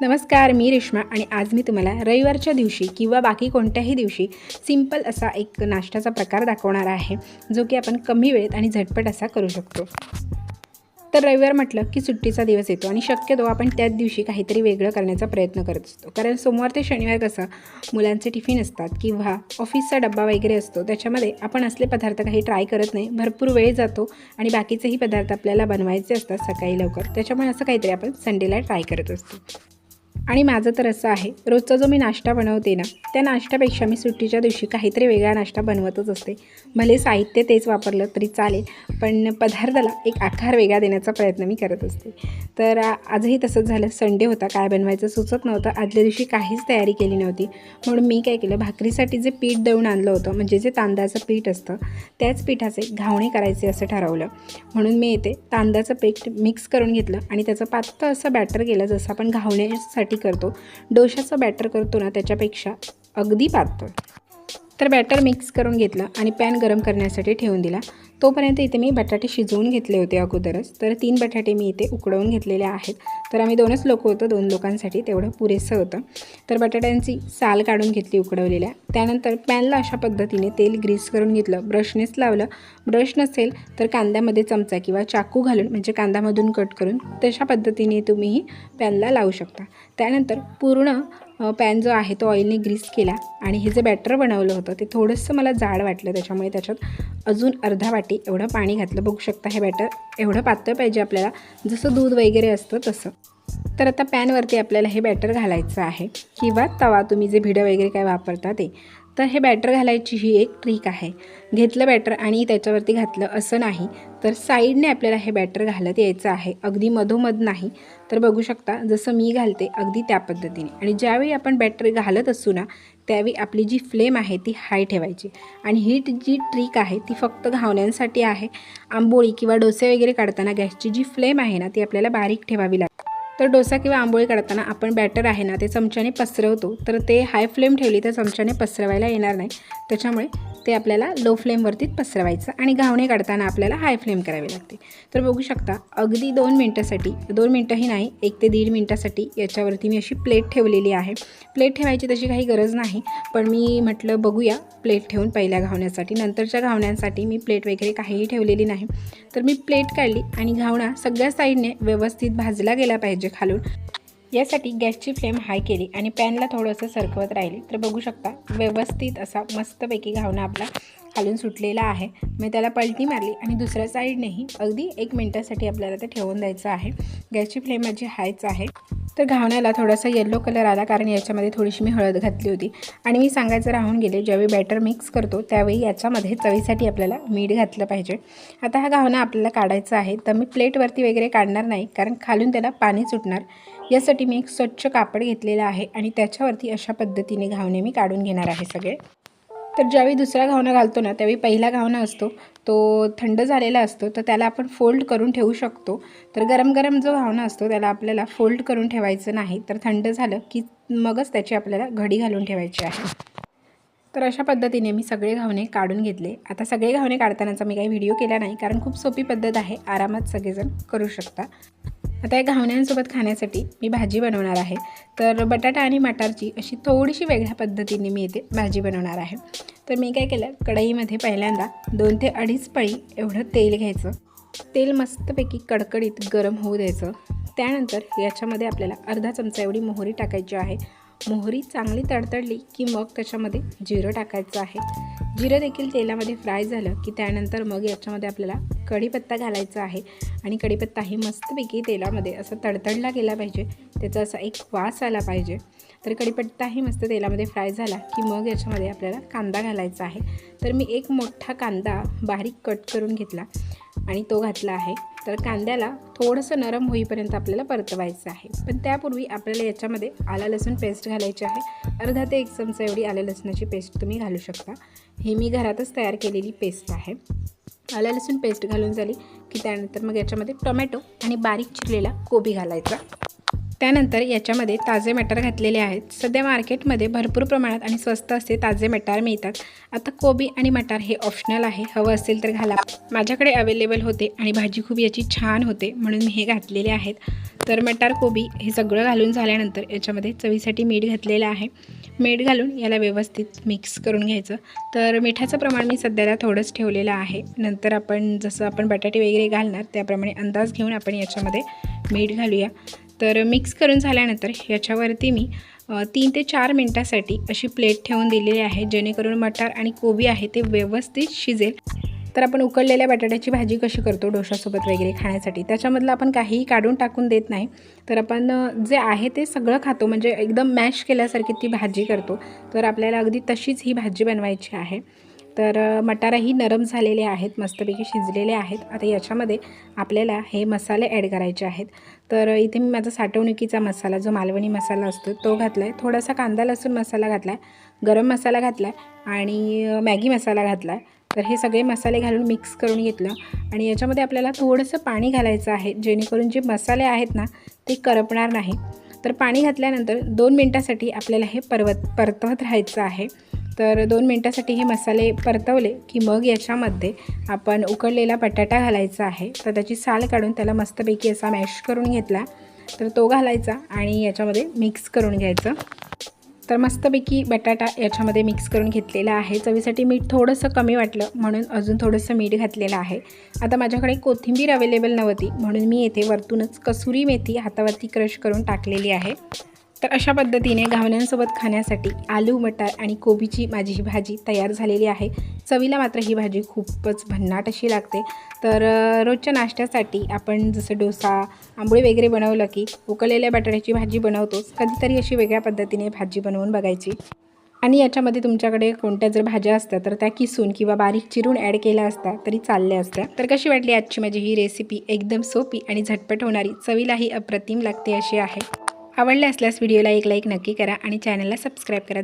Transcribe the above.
नमस्कार मी रेश्मा आणि आज मी तुम्हाला रविवारच्या दिवशी किंवा बाकी कोणत्याही दिवशी सिंपल असा एक नाश्त्याचा प्रकार दाखवणार आहे जो की आपण कमी वेळेत आणि झटपट असा करू शकतो. तर रविवार म्हटलं की सुट्टीचा दिवस येतो आणि शक्यतो आपण त्याच दिवशी काहीतरी वेगळं करण्याचा प्रयत्न करत असतो. कारण सोमवार ते शनिवार कसं मुलांचे टिफिन असतात किंवा ऑफिसचा डब्बा वगैरे असतो त्याच्यामध्ये आपण असले पदार्थ काही ट्राय करत नाही भरपूर वेळ जातो आणि बाकीचेही पदार्थ आपल्याला बनवायचे असतात सकाळी लवकर. त्याच्यामुळे असं काहीतरी आपण संडेला ट्राय करत असतो. आणि माझं तर असं आहे. रोजचा जो मी नाश्ता बनवते ना त्या नाश्त्यापेक्षा मी सुट्टीच्या दिवशी काहीतरी वेगळा नाश्ता बनवतच असते. भले साहित्य तेच वापरलं तरी चालेल पण पदार्थाला एक आकार वेगळा देण्याचा प्रयत्न मी करत असते. तर आजही तसंच झालं. संडे होता काय बनवायचं सुचत नव्हतं. आदल्या दिवशी काहीच तयारी केली नव्हती. म्हणून मी काय केलं भाकरीसाठी जे पीठ दळून आणलं होतं म्हणजे जे तांदळाचं पीठ असतं त्याच पिठाचे घावणे करायचे असं ठरवलं. म्हणून मी येते तांदळाचं पीठ मिक्स करून घेतलं आणि त्याचं पातळ असं बॅटर केलं जसं आपण घावण्यासाठी करतो. डोशाचं बॅटर करतो ना त्याच्यापेक्षा अगदी पातळ. तर बॅटर मिक्स करून घेतलं आणि पॅन गरम करण्यासाठी ठेवून दिला. तोपर्यंत इथे मी बटाटे शिजवून घेतले होते अगोदरच. तर तीन बटाटे मी इथे उकडवून घेतलेले आहेत. तर आम्ही दोनच लोक होतो दोन लोकांसाठी तेवढं पुरेसं होतं. तर बटाट्यांची साल काढून घेतली उकडवलेल्या. त्यानंतर पॅनला अशा पद्धतीने तेल ग्रीस करून घेतलं. ब्रशनेच लावलं. ब्रश नसेल तर कांद्यामध्ये चमचा किंवा चाकू घालून म्हणजे कांद्यामधून कट करून तशा पद्धतीने तुम्हीही पॅनला लावू शकता. त्यानंतर पूर्ण पॅन जो आहे तो ऑइलने ग्रीस केला. आणि हे जे बॅटर बनवलं होतं ते थोडंसं मला जाड वाटलं. त्याच्यामुळे त्याच्यात अजून अर्धा वाटी एवढं पाणी घातलं. बघू शकता हे बॅटर एवढं पातळ पाहिजे आपल्याला. जसं दूध वगैरे असतं तसं. तर आता पॅनवरती आपल्याला हे बॅटर घालायचं आहे. किंवा तवा तुम्ही जे भिडं वगैरे काय वापरता ते. तर हे बॅटर घालायची ही एक ट्रिक आहे. घेतलं बॅटर आणि त्याच्यावरती घातलं असं नाही तर साईडने आपल्याला हे बॅटर घालत यायचं आहे. अगदी मधोमध नाही. तर बघू शकता जसं मी घालते अगदी त्या पद्धतीने. आणि ज्यावेळी आपण बॅटर घालत असू ना त्यावेळी आपली जी फ्लेम आहे ती हाय ठेवायची. आणि ही जी ट्रिक आहे ती फक्त घावण्यांसाठी आहे. आंबोळी किंवा डोसे वगैरे काढताना गॅसची जी फ्लेम आहे ना ती आपल्याला बारीक ठेवावी लागते. तर डोसा किंवा आंबोळी काढताना आपण बॅटर आहे ना ते चमच्याने पसरवतो. तर ते हाय फ्लेम ठेवली तर चमच्याने पसरवायला येणार नाही. त्याच्यामुळे ते आपल्याला लो फ्लेमवरतीच पसरवायचं आणि घावणे काढताना आपल्याला हाय फ्लेम करावी लागते. तर बघू शकता अगदी दोन मिनटासाठी दोन मिनटंही नाही एक ते दीड मिनटासाठी याच्यावरती मी अशी प्लेट ठेवलेली आहे. प्लेट ठेवायची तशी काही गरज नाही पण मी म्हटलं बघूया प्लेट ठेवून पहिल्या घावण्यासाठी. नंतरच्या घावण्यांसाठी मी प्लेट वगैरे काहीही ठेवलेली नाही. तर मी प्लेट काढली आणि घावणा सगळ्या साईडने व्यवस्थित भाजला गेला पाहिजे. म्हणजे खालून. यासाठी गॅसची फ्लेम हाय केली आणि पॅनला थोडंसं सरकवत राहिली. तर बघू शकता व्यवस्थित असा मस्तपैकी घावणा आपला खालून सुटलेला आहे. मी त्याला पलटी मारली आणि दुसऱ्या साईडनेही अगदी एक मिनटासाठी आपल्याला ते ठेवून द्यायचं आहे. गॅसची फ्लेम माझी हायच आहे. तर घावण्याला थोडासा येल्लो कलर आला कारण याच्यामध्ये थोडीशी मी हळद घातली होती. आणि मी सांगायचं राहून गेले ज्यावेळी बॅटर मिक्स करतो त्यावेळी याच्यामध्ये चवीसाठी आपल्याला मीठ घातलं पाहिजे. आता हा घावणा आपल्याला काढायचा आहे तर मी प्लेटवरती वगैरे काढणार नाही कारण खालून त्याला पाणी सुटणार. यासाठी मी एक स्वच्छ कापड घेतलेलं आहे आणि त्याच्यावरती अशा पद्धतीने घावणे मी काढून घेणार आहे सगळे. तर ज्यावेळी दुसरा घावणा घालतो ना त्यावेळी पहिला घावणा असतो तो थंड झालेला असतो तर त्याला आपण फोल्ड करून ठेवू शकतो. तर गरम गरम जो घावणा असतो त्याला आपल्याला फोल्ड करून ठेवायचं नाही. तर थंड झालं की मगच त्याची आपल्याला घडी घालून ठेवायची आहे. तर अशा पद्धतीने मी सगळे घावणे काढून घेतले. आता सगळे घावणे काढतानाचा मी काही व्हिडिओ केला नाही कारण खूप सोपी पद्धत आहे. आरामात सगळेजण करू शकता. आता या घावण्यांसोबत खाण्यासाठी मी भाजी बनवणार आहे. तर बटाटा आणि मटारची अशी थोडीशी वेगळ्या पद्धतीने मी इथे भाजी बनवणार आहे. तर मी काय केलं कढईमध्ये पहिल्यांदा दोन ते अडीच पळी एवढं तेल घ्यायचं. तेल मस्तपैकी कडकडीत गरम होऊ द्यायचं. त्यानंतर याच्यामध्ये आपल्याला अर्धा चमचा एवढी मोहरी टाकायची आहे. मोहरी चांगली तडतडली की मग त्याच्यामध्ये जिरं टाकायचं आहे. जिरं देखील तेलामध्ये फ्राय झालं की त्यानंतर मग याच्यामध्ये आपल्याला कढीपत्ता घालायचा आहे. आणि कढीपत्ताही मस्तपैकी तेलामध्ये असं तडतडला गेला पाहिजे. त्याचा असा एक वास आला पाहिजे. तर कढीपत्ताही मस्त तेलामध्ये फ्राय झाला की मग याच्यामध्ये आपल्याला कांदा घालायचा आहे. तर मी एक मोठा कांदा बारीक कट करून घेतला आणि तो घातला आहे. तर कांद्याला थोडंसं नरम होईपर्यंत आपल्याला परतवायचं आहे. पण त्यापूर्वी आपल्याला याच्यामध्ये आला लसूण पेस्ट घालायची आहे. अर्धा ते एक चमचा एवढी आल्या लसणाची पेस्ट तुम्ही घालू शकता. ही मी घरातच तयार केलेली पेस्ट आहे. आलं लसूण पेस्ट घालून झाली की त्यानंतर मग याच्यामध्ये टोमॅटो आणि बारीक चिरलेला कोबी घालायचा. त्यानंतर याच्यामध्ये ताजे मटार घातलेले आहेत. सध्या मार्केटमध्ये भरपूर प्रमाणात आणि स्वस्त असे ताजे मटार मिळतात. आता कोबी आणि मटार हे ऑप्शनल आहे. हवं असेल तर घाला. माझ्याकडे अवेलेबल होते आणि भाजी खूप याची छान होते म्हणून मी हे घातलेले आहेत. तर मटार कोबी हे सगळं घालून झाल्यानंतर याच्यामध्ये चवीसाठी मीठ घातलेलं आहे. मीठ घालून याला व्यवस्थित मिक्स करून घ्यायचं. तर मिठाचं प्रमाण मी सध्याला थोडंच ठेवलेलं आहे. नंतर आपण जसं आपण बटाटे वगैरे घालणार त्याप्रमाणे अंदाज घेऊन आपण याच्यामध्ये मीठ घालूया. तर मिक्स करून झाल्यानंतर याच्यावरती मी तीन ते चार मिनटासाठी अशी प्लेट ठेवून दिलेली आहे जेणेकरून मटार आणि कोबी आहे ते व्यवस्थित शिजेल. तर आपण उकडलेल्या बटाट्याची भाजी कशी करतो डोशासोबत वगैरे खाण्यासाठी? त्याच्यामधलं आपण काहीही काढून टाकून देत नाही. तर आपण जे आहे ते सगळं खातो म्हणजे एकदम मॅश केल्यासारखी ती भाजी करतो. तर आपल्याला अगदी तशीच ही भाजी बनवायची आहे. तर मटाराही मटारही नरम झालेले आहेत मस्तपैकी शिजलेले आहेत. आता याच्यामध्ये आपल्याला हे मसाले ॲड करायचे आहेत. तर इथे मी माझा साठवणुकीचा मसाला जो मालवणी मसाला असतो तो घातला आहे थोडासा कांदा लसूण मसाला घातला आहे गरम मसाला घातला आहे आणि मॅगी मसाला घातला आहे तर हे सगळे मसाले घालून मिक्स करून घेतलं आणि याच्यामध्ये आपल्याला थोडंसं पाणी घालायचं आहे जेणेकरून जे मसाले आहेत ना ते करपणार नाही. तर पाणी घातल्यानंतर दोन मिनटासाठी आपल्याला हे परवत परतवत राहायचं आहे. तर दोन मिनटासाठी हे मसाले परतवले की मग याच्यामध्ये आपण उकडलेला बटाटा घालायचा आहे. तर त्याची साल काढून त्याला मस्तपैकी असा मॅश करून घेतला. तर तो घालायचा आणि याच्यामध्ये मिक्स करून घ्यायचं. तर मस्तपैकी बटाटा याच्यामध्ये मिक्स करून घेतलेला आहे. चवीसाठी मीठ थोडंसं कमी वाटलं म्हणून अजून थोडंसं मीठ घातलेलं आहे. आता माझ्याकडे कोथिंबीर अवेलेबल नव्हती म्हणून मी येथे वरतूनच कसुरी मेथी हातावरती क्रश करून टाकलेली आहे. तर अशा पद्धतीने घावण्यांसोबत खाण्यासाठी आलू मटार आणि कोबीची माझी ही भाजी तयार झालेली आहे. चवीला मात्र ही भाजी खूपच भन्नाट अशी लागते. तर रोजच्या नाश्त्यासाठी आपण जसं डोसा आंबोळी वगैरे बनवलं की उकळलेल्या बटाट्याची भाजी बनवतोच कधीतरी अशी वेगळ्या पद्धतीने भाजी बनवून बघायची. आणि याच्यामध्ये तुमच्याकडे कोणत्या जर भाज्या असत्या तर त्या किसून किंवा बारीक चिरून ॲड केल्या असत्या तरी चालल्या असत्या. तर कशी वाटली आजची माझी ही रेसिपी? एकदम सोपी आणि झटपट होणारी चवीलाही अप्रतिम लागते अशी आहे. आवडले असल्यास व्हिडिओला एक लाईक नक्की करा आणि चॅनलला सबस्क्राईब करा.